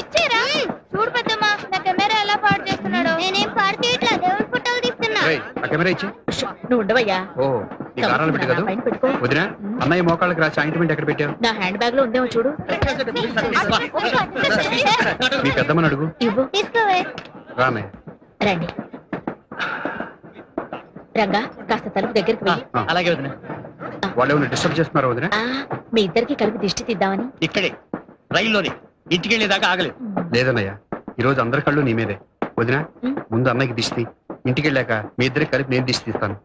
ఇచ్చారా? చూడు పెద్దమ్మా నా కెమెరా ఎలా పాడు చేస్తున్నాడు. నేనేం పాడు చేయట్లా? దేవుడి ఫోటోలు తీస్తున్నా. రేయ్, ఆ కెమెరా ఇచ్చి. నువ్వు ఉండవయ్యా. ఓ ఈ కారాలు పెట్టి కదా పైన పెట్టుకో. వదినా అన్నయ్య మోకాళ్ళకి రాసి ఆయింట్మెంట్ ఎక్కడ పెట్టావు? నా హ్యాండ్ బ్యాగ్లో ఉందేమో చూడు. మీ పెద్దమ్మని అడుగు. ఇవ్వు. తీసుకోవే రానయ్య రండి. రంగా కాస్త తలుపు దగ్గరికి వెళ్ళి. అలాగే వదిన. వాళ్ళు ఏమైనా డిస్టర్బ్ చేస్తున్నారా వదినా? మీ ఇద్దరికి కలిపి దిష్టి తీద్దామని. ఇక్కడే రైల్లోనే. ఇంటికి వెళ్ళేదాకా ఆగలేదు. లేదన్నయ్య ఈ రోజు అందరి కళ్ళు నీ మీదే. వదినా. ముందు అన్నయ్యకి దిష్టి ఇంటికి వెళ్ళాక మీ ఇద్దరికి కలిపి నేను దిష్టి తీస్తాను.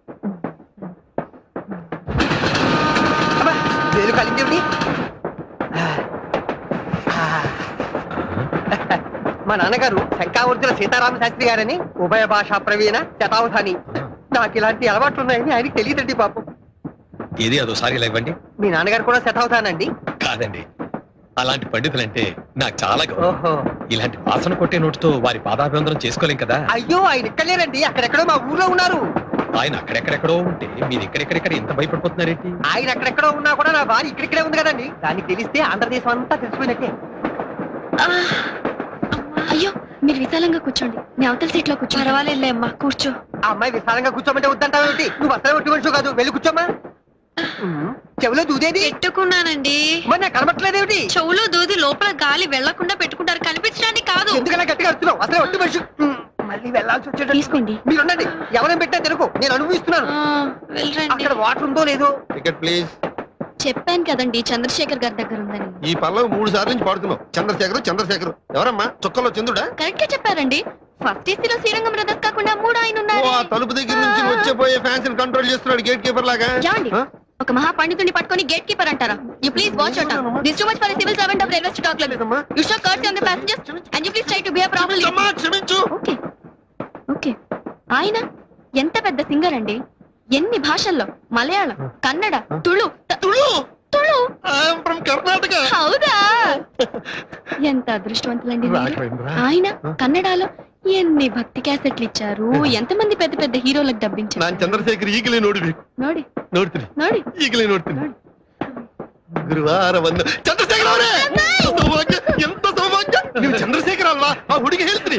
మా నాన్నగారు శంకావర్తుల సీతారామ శాస్త్రి గారని ఉభయ భాషా ప్రవీణ శతావధాని. నాకు ఇలాంటి అలవాట్లు ఉన్నాయని ఆయనకి తెలియదండి పాపం ఏది? అదోసారి ఇలా ఇవ్వండి. మీ నాన్నగారు కూడా శతావధానండి కాదండి. అలాంటి పండితులంటే నాకు చాలా గౌరవం. ఓహో. ఇలాంటి వాసన కొట్టే నోటితో వారి పాదాభివందనం చేసుకోలేం కదా? అయ్యో ఆయన ఇక్కడ లేరండి అక్కడెక్కడో మా ఊర్లో ఉన్నారు. ఆయన అక్కడెక్కడెక్కడో ఉంటే మీరు ఎక్కడెక్కడెక్కడ ఎంత భయపడిపోతున్నారేంటి? ఆయన అక్కడెక్కడో ఉన్నా కూడా నా భార్య ఇక్కడిక్కడే ఉంది కదండి. దానికి తెలిస్తే ఆంధ్రదేశం అంతా తెలిసిపోయినట్టే. అయ్యో మీరు విశాలంగా కూర్చోండి. నేను అవతల సీట్లో కూర్చో పర్వాలేదులే అమ్మా కూర్చో. ఆ అమ్మాయి విశాలంగా కూర్చోమంటే వద్దంటావేమిటి నువ్వు అసలు ఒట్టి మనిషి కాదు. వెళ్ళి కూర్చోమ్మా. చెవిలో దూదేది. పెట్టుకున్నానండి. మరి నాకు కనబట్టలేదేమిటి చెవులో దూది లోపల గాలి వెళ్ళకుండా పెట్టుకుంటారు. కనిపించడానికి కాదు. ఎందుకలా గట్టిగా అరుస్తున్నావు? అసలే ఒట్టి మనిషి. ఉమ్, మళ్ళీ వెళ్ళాల్సి వచ్చేటట్టు. తీసుకోండి. మీరు ఉండండి ఎవరైనా పెట్టా తెలుగు నేను అనుభవిస్తున్నాను. వెళ్ళరండి. అక్కడ వాటర్ ఉందో లేదో? టికెట్ ప్లీజ్ చెప్పాను కదండి చంద్రశేఖర్ గారి దగ్గర ఉందని. ఈ పల్లవి మూడు సార్లు నుంచి పాడుతున్నావు. చంద్రశేఖర్ చంద్రశేఖర్. ఎవరమ్మా? చుక్కలో చంద్రుడా? కరెక్ట్గా చెప్పారండి. ఫస్ట్ ఏసీలో శ్రీరంగం బ్రదర్స్ కాకుండా మూడు ఆయన ఓ, ఉన్నారు ఆ తలుపు దగ్గర నుంచి వచ్చేపోయే ఫ్యాన్స్ కంట్రోల్ చేస్తున్నాడు గేట్ కీపర్ లాగా. ఏమండి? ఆ? ఒక మహా పండితుడిని పట్టుకొని గేట్ కీపర్ అంటారా? You please watch out this too much for civil servant of railway talk level లేదమ్మా. You show curt on the passengers and you please try to behave properly క్షమించమ్మా, క్షమించు ఓకే ఓకే ఆయన ఎంత పెద్ద singer అండి ఎన్ని భాషల్లో? మలయాళం కన్నడ తుళు తుళు తుళు ఫ్రమ్ కర్ణాటక హౌదా ఎంత అదృష్టవంతులండి మీరు రాఘవేంద్ర ఆయన కన్నడలో ఎన్ని భక్తి క్యాసెట్లు ఇచ్చారు ఎంతమంది పెద్ద పెద్ద హీరోలకు ನಾನ್ డబ్బించారు ಚಂದ್ರಶೇಖರ್ ಈಗಲೇ ನೋಡ್ಬೇಕು నోడి ನೋಡ್ತೀನಿ నోడి ಈಗಲೇ ನೋಡ್ತೀನಿ ಗುರುವಾರ ಬಂದು ಚಂದ್ರಶೇಖರ್ ಅವರೇ ಸೌಭಾಗ್ಯ ಎಂತ ಸೌಭಾಗ್ಯ ನೀವು ಚಂದ್ರಶೇಖರ್ ಅಲ್ವಾ ಆ ಹುಡುಗಿ ಹೇಳ್ತೀನಿ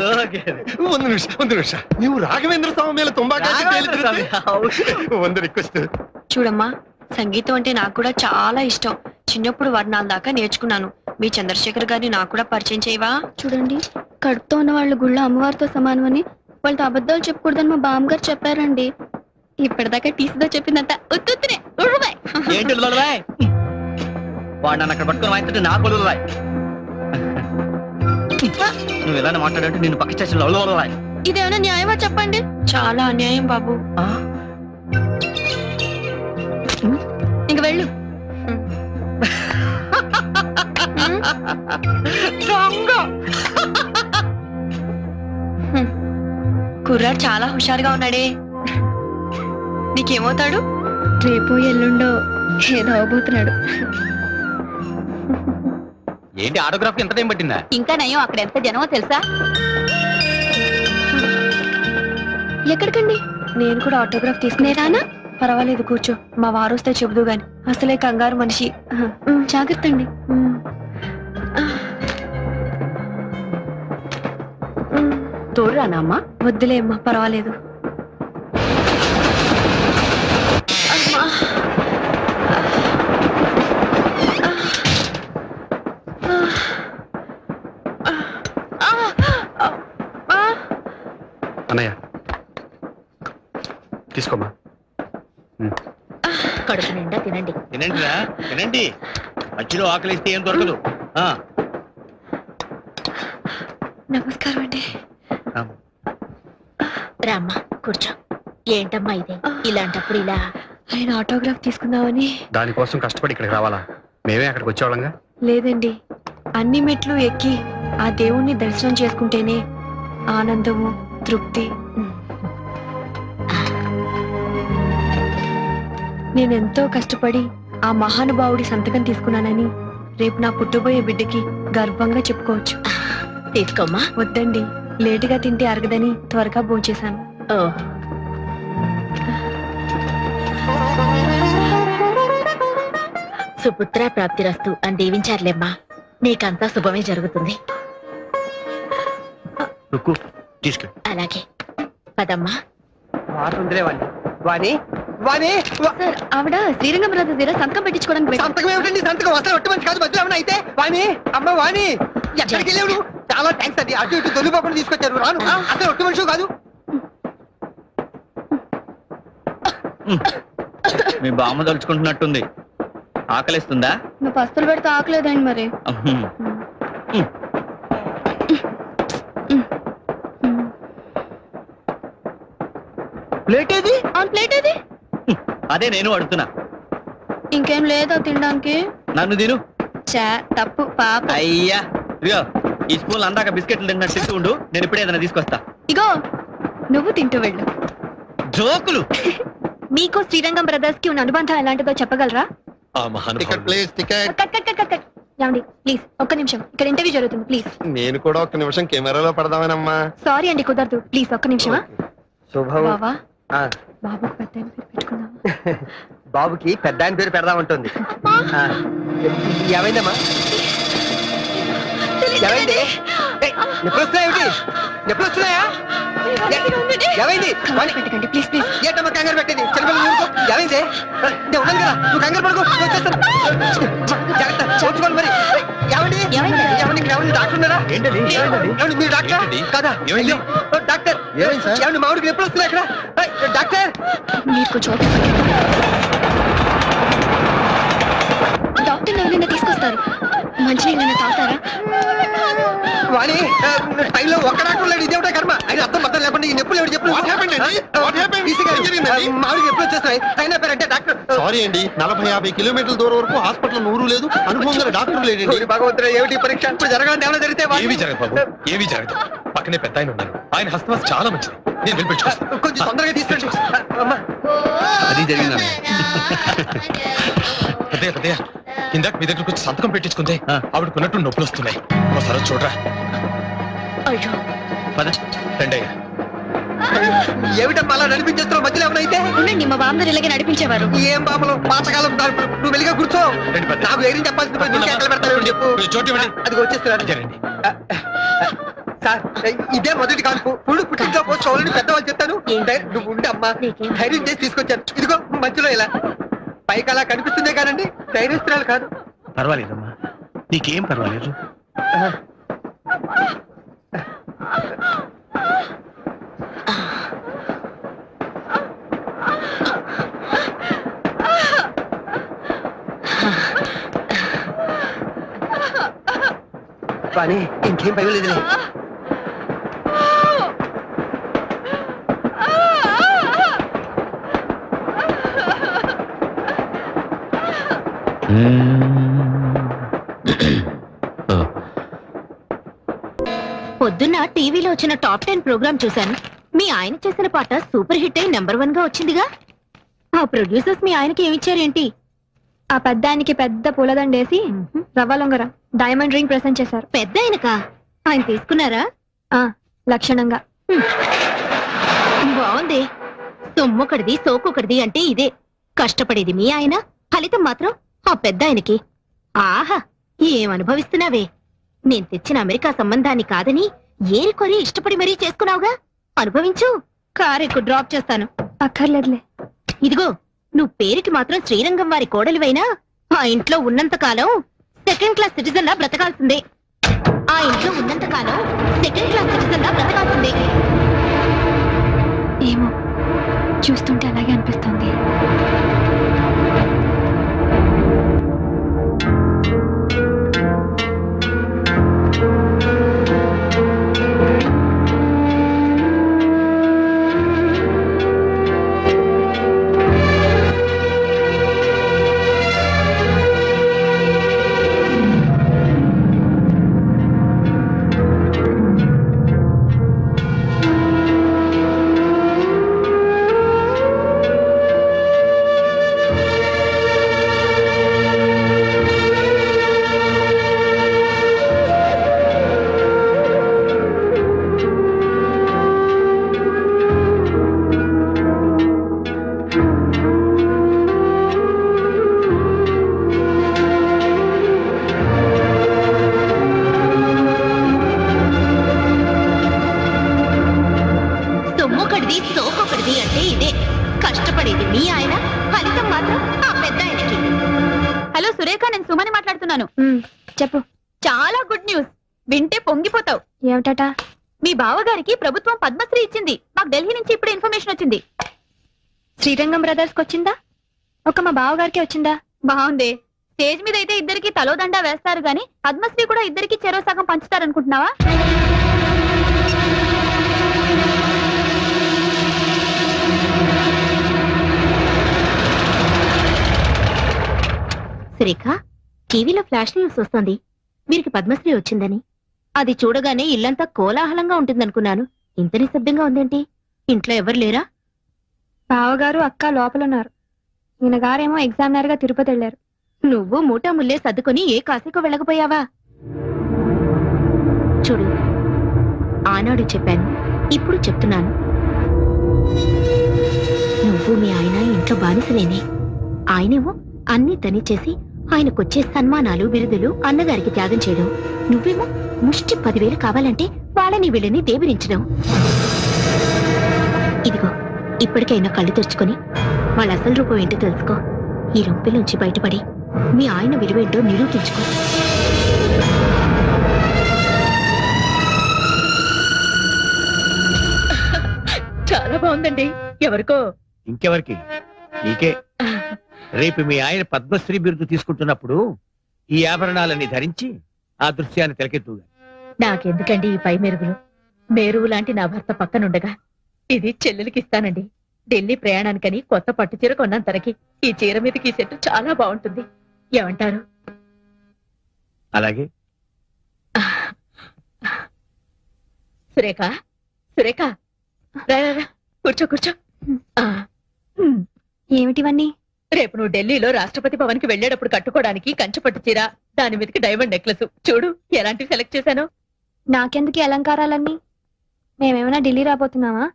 ಒಂದು ನಿಮಿಷ ಒಂದು ನಿಮಿಷ ನೀವು ರಾಘವೇಂದ್ರ ಸ್ವಾಮಿ ಮೇಲೆ ತುಂಬಾ ಕಾಳಜಿ ಹೇಳಿದ್ರಿ ಒಂದು ರಿಕ್ವೆಸ್ಟ್ చూడమ్మా సంగీతం అంటే నాకు కూడా చాలా ఇష్టం. చిన్నప్పుడు వర్ణాల దాకా నేర్చుకున్నాను. మీ చంద్రశేఖర్ గారిని నాకు కూడా పరిచయం చేయవా? చూడండి కడుపుతో ఉన్న వాళ్ళ గుళ్ళో అమ్మవారితో సమానమని వాళ్ళతో అబద్ధాలు చెప్పకూడదని మా బామ్మగారు చెప్పారండి. ఇప్పటిదాకా టీసీతో చెప్పిందంట ఉత్తుత్తునే ఉరువై. ఏంటి ఉలవలవాయ్? వాడు నన్ను అక్కడ పట్టుకొని వాయిస్తుంటే నాకు ఉలవలవాయ్. నువ్వు ఇలానే మాట్లాడంటే నేను పక్క స్టేషన్లో ఇదేమైనా న్యాయమా చెప్పండి? చాలా అన్యాయం బాబు. ఇంక వెళ్ళు కుర్రాడు చాలా హుషారుగా ఉన్నాడే. నీకేమవుతాడు? రేపు ఎల్లుండో ఏదో అవబోతున్నాడు. ఏంటి ఆటోగ్రాఫ్ ఎంత టైం పట్టిందా? ఇంకా నయం అక్కడ ఎంత జనమో తెలుసా? ఎక్కడికండి? నేను కూడా ఆటోగ్రాఫ్ తీసుకునేదానా పర్వాలేదు కూర్చో. మా వారు వస్తే చెబుదు గాని. అసలే కంగారు మనిషి. జాగ్రత్త అండి. తోడురానా అమ్మా? వద్దులే అమ్మా పర్వాలేదు. అన్నయ్య నిండా తినండి. తినండి రా తినండి. మధ్యలో ఆకలిస్తే ఏం దొరకదు. ఆ, నమస్కారం అండి. రామ్మా కూర్చో. ఏంటమ్మా ఇది? ఇలాంటప్పుడు ఇలా. ఆయన ఆటోగ్రాఫ్ తీసుకుందామని. దానికోసం కష్టపడి ఇక్కడికి రావాలా? మేమే అక్కడికి వచ్చేవాళ్ళంగా? లేదండి. అన్ని మెట్లు ఎక్కి ఆ దేవుణ్ణి దర్శనం చేసుకుంటేనే ఆనందము తృప్తి నేనెంతో కష్టపడి ఆ మహానుభావుడి సంతకం తీసుకున్నానని రేపు నా పుట్టబోయే బిడ్డకి గర్వంగా చెప్పుకోవచ్చు. తీసుకోమ్మా. వద్దండి. లేటుగా తింటే అరగదని త్వరగా భోంచేశాను. ఓ. సుపుత్ర ప్రాప్తిరస్తు అని దీవించారులేమ్మా. నీకంతా శుభమే జరుగుతుంది. అలాగే. పదమ్మా. వాణి ఆవిడ శ్రీరంగం బ్రదర్స్ దగ్గర సంతకం పెట్టించుకోవడానికి సంతకం ఏమిటండి? సంతకం అసలు ఒట్టి మంచి కాదు మధ్యలో ఏమైనా అయితే? వాణి అమ్మ వాణి ఎక్కడికి నువ్వు? చాలా థ్యాంక్స్ అండి. అటు ఇటు దొల్లిపోకుండా తీసుకొచ్చారు. రాను. అసలు ఒట్టి మనిషి కాదు. మీ బామ్మ తలుచుకుంటున్నట్టుంది. ఆకలిస్తుందా? నువ్వు పస్తులు పెడితే ఆకలేదండి మరి. ప్లేట్ ఏది? ఆన్ ప్లేట్ అది అదే నేను అడుగుతున్నా. ఇంకేం లేదా తినడానికి. నన్ను తిను. చా తప్పు పాప. అయ్యా. ఇదిగో ఈ స్పూన్ అందాక బిస్కెట్లు తిన్నట్టు తింటూ ఉండు. నేను ఇప్పుడే ఏదైనా తీసుకొస్తా. ఇగో నువ్వు తింటూ వెళ్ళు. జోకులు. మీకు శ్రీరంగం బ్రదర్స్కి ఉన్న అనుబంధం ఎలాంటిదో చెప్పగలరా? టికెట్ ఆ మహానుభావుడు. Please ticket cut cut cut cut cut. ఏమండి ప్లీజ్ ఒక్క నిమిషం. ఇక్కడ ఇంటర్వ్యూ జరుగుతుంది ప్లీజ్. నేను కూడా ఒక్క నిమిషం కెమెరాలో పడదామేనమ్మా. సారీ అండి కుదరదు. ప్లీజ్ ఒక్క నిమిషమా? శుభం. బావా. ఆ, బాబుకు పెద్ద ఆయన పేరు పెట్టుకుందామా? బాబుకి పెద్ద ఆయన పేరు పెడదామంటుంది. ఆ, ఏమైందమ్మా? ఏమైంది? ఏయ్, నొప్పులు వస్తున్నాయా ఏమిటి? నొప్పులు వస్తున్నాయా? ఏమైంది? పెట్టకండి ప్లీజ్ ప్లీజ్ ఏంటమ్మా కంగారు పెట్టింది? చిన్నపిల్లలు ఊరుకో. ఏమైంది? నేను ఉన్నాను కదా నువ్వు కంగారు పడుకో వచ్చేస్తాను. జాగ్రత్త చూసుకోవాలి మరి. ఏమండి? ఏమండి ఏమండి డాక్టర్ ఉన్నారా? ఏమండి మీరు? కదా? ఏమైంది? ఏమండి మామిడికి ఇక్కడ? డాక్టర్. ఎవరైనా తీసుకొస్తారు. మంచినీళ్ళైనా తాగుతారా? వాణి టైంలో ఒక్క డాక్టర్ లేడు ఇదేమిటో కర్మ? ఆయన అర్థం అర్థం లేకుండా ఈ నొప్పులు ఎవరు చెప్పు? మామిడికి నొప్పులు వచ్చేస్తాయి అయినా పేరంటే డాక్టర్ సారీ అండి నలభై యాభై కిలోమీటర్ల దూరం వరకు హాస్పిటల్ నూరు లేదు అనుభవం గల డాక్టర్ లేడండి. భగవంతుడు ఏమిటి పరీక్ష? ఇప్పుడు జరగాలంటే ఏమైనా జరిగితే ఏమీ జరగదు బాబు ఏమీ జరగదు. పక్కనే పెద్ద ఆయన ఉన్నారు. ఆయన హస్తవాస చాలా మంచిది. నేను వెళ్ళి పెట్టుకొస్తాను. కొంచెం తొందరగా తీసుకెళ్ళి అమ్మా. అది జరిగిందా పెద్దయ్య పెద్దయ్య ఇందాక మీ దగ్గరకు వచ్చి సంతకం పెట్టించుకుందే. ఆవిడకున్నట్టు నొప్పులు వస్తున్నాయి. ఒకసారి చూడరా. అయ్యో. పద. రెండయ్య ఏమిటమ్మా అలా నడిపించేస్తున్నావు? మధ్యలో ఉండండి మా బామ్మగారు ఇలాగే నడిపించేవారు. ఏం బాబులు పాతకాలం దాని- నువ్వు కూర్చో. నాకు చెప్పాల్సింది ఎక్కడ చెప్పు. అది ఇదే రండి సార్ ఇదే మొదటి కాన్పు పుడు పుట్టింట్లో పోసుకోవాలని పెద్దవాళ్ళు చెప్తాను. నువ్వు ఉండే అమ్మా? ధైర్యం చేసి తీసుకొచ్చాను. ఇదిగో మధ్యలో ఇలా. పైకి అలా కనిపిస్తుందే కానండి. ధైర్యస్తురాలు కాదు. పర్వాలేదమ్మా. నీకేం పర్వాలేదు? కానీ ఇంకేం భయం పొద్దున్న టీవీలో వచ్చిన టాప్ టెన్ ప్రోగ్రామ్ చూశాను. మీ ఆయన చేసిన పాట సూపర్ హిట్ అయి నెంబర్ వన్గా వచ్చిందిగా? ఆ ప్రొడ్యూసర్స్ మీ ఆయనకి ఏమిచ్చారేంటి? ఆ పెద్ద ఆయనకి పెద్ద పూలదండేసి రవ్వ లొంగర డైమండ్ రింగ్ ప్రెసెంట్ చేశారు. పెద్ద ఆయనకా? ఆయన తీసుకున్నారా? ఆ లక్షణంగా. బాగుంది సొమ్మొకటిది సోకొకటిది అంటే ఇదే. కష్టపడేది మీ ఆయన. ఫలితం మాత్రం ఆ పెద్ద ఆయనకి ఆహా ఏం అనుభవిస్తున్నావే నేను తెచ్చిన అమెరికా సంబంధాన్ని కాదని ఏరి కొరి ఇష్టపడి మరీ చేసుకున్నావుగా? అనుభవించు కారెక్కు డ్రాప్ చేస్తాను. అక్కర్లేదులే. ఇదిగో నువ్వు పేరుకి మాత్రం శ్రీరంగం వారి కోడలివైనా? ఆ ఇంట్లో ఉన్నంత కాలం సెకండ్ క్లాస్ సిటిజన్ లా బ్రతకాల్సిందే. ఆ ఇంట్లో ఉన్నంత కాలం సెకండ్ క్లాస్ సిటిజన్ లా బ్రతకాల్సిందే. ఏమో చూస్తుంటే అలాగే అనిపిస్తుంది. ఏమిటట? మీ బావగారికి ప్రభుత్వం పద్మశ్రీ ఇచ్చింది. మాకు ఢిల్లీ నుంచి ఇప్పుడు ఇన్ఫర్మేషన్ వచ్చింది. శ్రీరంగం బ్రదర్స్కి వచ్చిందా? ఒక మా బావగారికి వచ్చిందా? బాగుంది స్టేజ్ మీద అయితే ఇద్దరికి తలోదండ వేస్తారు గాని పద్మశ్రీ కూడా ఇద్దరికి చెరో సగం పంచుతారనుకుంటున్నావా? సురేఖ టీవీలో ఫ్లాష్ న్యూస్ వస్తుంది. వీరికి పద్మశ్రీ వచ్చిందని. అది చూడగానే ఇల్లంతా కోలాహలంగా ఉంటుందనుకున్నాను. ఇంత నిశ్శబ్దంగా ఉందేంటి? ఇంట్లో ఎవరు లేరా? బావగారు అక్క లోపల ఉన్నారు ఈయన గారేమో ఎగ్జామినర్గా తిరుపతి వెళ్ళారు. నువ్వు మూటా ముల్లే సర్దుకొని ఏ కాశీకో వెళ్ళకపోయావా? చూడు ఆనాడు చెప్పాను ఇప్పుడు చెప్తున్నాను. నువ్వు మీ ఆయన ఇంట్లో బానిసలేనే. ఆయనేమో అన్ని తని చేసి ఆయనకొచ్చే సన్మానాలు బిరుదులు అన్నగారికి త్యాగం చేయడం. నువ్వేమో ముష్టి పదివేలు కావాలంటే వాళ్ళని వీళ్ళని దేవిరించడం. ఇదిగో ఇప్పటికైనా కళ్ళు తెరుచుకొని వాళ్ళ అసలు రూపం ఏంటో తెలుసుకో. ఈ రొంపిలోంచి బయటపడి మీ ఆయన విలువేంటో నిరూపించుకో. చాలా బాగుందండి. ఎవరికో? ఇంకెవరికి? నీకే. రేపు మీ ఆయన పద్మశ్రీ బిరుదు తీసుకుంటున్నప్పుడు ఈ ఆభరణాలన్నీ ధరించి ఆ దృశ్యాన్ని తెలకెత్తుగా నాకెందుకండి ఈ పై మెరుగులు? మేరువు లాంటి నా భర్త పక్కనుండగా ఇది చెల్లెలకి ఇస్తానండి. ఢిల్లీ ప్రయాణానికని కొత్త పట్టు చీర కొన్నాను తనకి. ఈ చీర మీదకి ఈ సెట్ చాలా బాగుంటుంది. ఏమంటారు? అలాగే. సురేఖ సురేఖ. రా, రా, రా. కూర్చో కూర్చో. ఆ. ఏమిటివన్నీ? రేపు నువ్వు ఢిల్లీలో రాష్ట్రపతి భవన్కి వెళ్ళేటప్పుడు కట్టుకోవడానికి కంచుపట్టు చీర దాని మీదకి డైమండ్ నెక్లెస్ చూడు ఎలాంటివి సెలెక్ట్ చేశాను. నాకెందుకు ఈ అలంకారాలన్నీ? మేమేమైనా ఢిల్లీ రాబోతున్నావా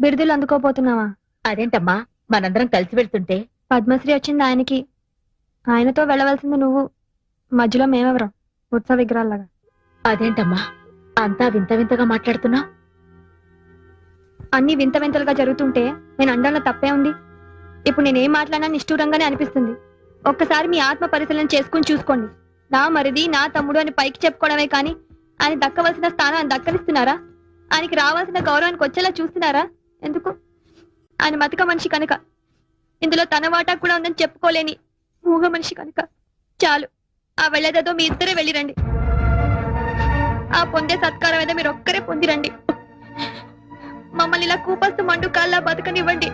బిరుదులు అందుకోపోతున్నావా అదేంటమ్మా మనందరం కలిసి వెళ్తుంటే. పద్మశ్రీ వచ్చింది ఆయనకి. ఆయనతో వెళ్ళవలసింది నువ్వు. మధ్యలో మేమెవరం? ఉత్సవ విగ్రహాల్లాగా. అదేంటమ్మా అంతా వింత వింతగా మాట్లాడుతున్నా అన్ని వింత వింతలుగా జరుగుతుంటే నేను అండంలో తప్పే ఉంది. ఇప్పుడు నేనేం మాట్లాడినా నిష్ఠూరంగానే అనిపిస్తుంది. ఒక్కసారి మీ ఆత్మ పరిశీలన చేసుకుని చూసుకోండి. నా మరిది నా తమ్ముడు అని పైకి చెప్పుకోవడమే కానీ ఆయన దక్కవలసిన స్థానం ఆయన దక్కనిస్తున్నారా? ఆయనకి రావాల్సిన గౌరవానికి వచ్చేలా చూస్తున్నారా? ఎందుకు? ఆయన మతక మనిషి కనుక. ఇందులో తన వాటా కూడా ఉందని చెప్పుకోలేని మూగ మనిషి కనుక. చాలు. ఆ వెళ్ళేదేదో మీ ఇద్దరే వెళ్ళిరండి. ఆ పొందే సత్కారం ఏదో మీరు ఒక్కరే పొందిరండి. మమ్మల్ని ఇలా కూపస్తు మండు కాల్లా బతకనివ్వండి.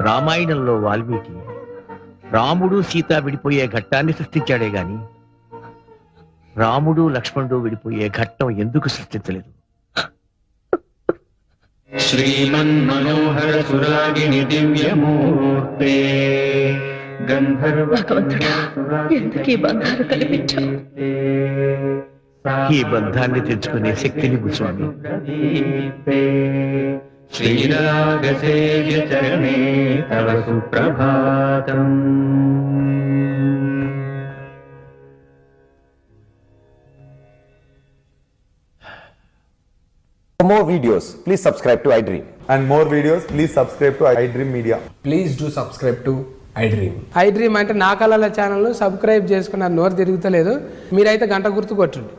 రామాయణంలో వాల్మీకి రాముడు సీత విడిపోయే ఘట్టాన్ని సృష్టించాడే గాని రాముడు లక్ష్మణుడు విడిపోయే ఘట్టం ఎందుకు సృష్టించలేదు శ్రీమన్మనోహర సురాగిణి దివ్యమూర్తే ఈ బంధాలు కల్పించావు? ఈ బంధాన్ని తెచ్చుకునే శక్తిని స్వామి చరణే తవ సుప్రభాతం For more videos, please subscribe to iDream. and more videos, please subscribe to iDream Media. Please do subscribe to iDream iDream అంటే నా కళల ఛానల్ సబ్స్క్రైబ్ చేసుకున్న నోరు తిరుగుతలేదు మీరైతే గంట గుర్తు కొట్టండి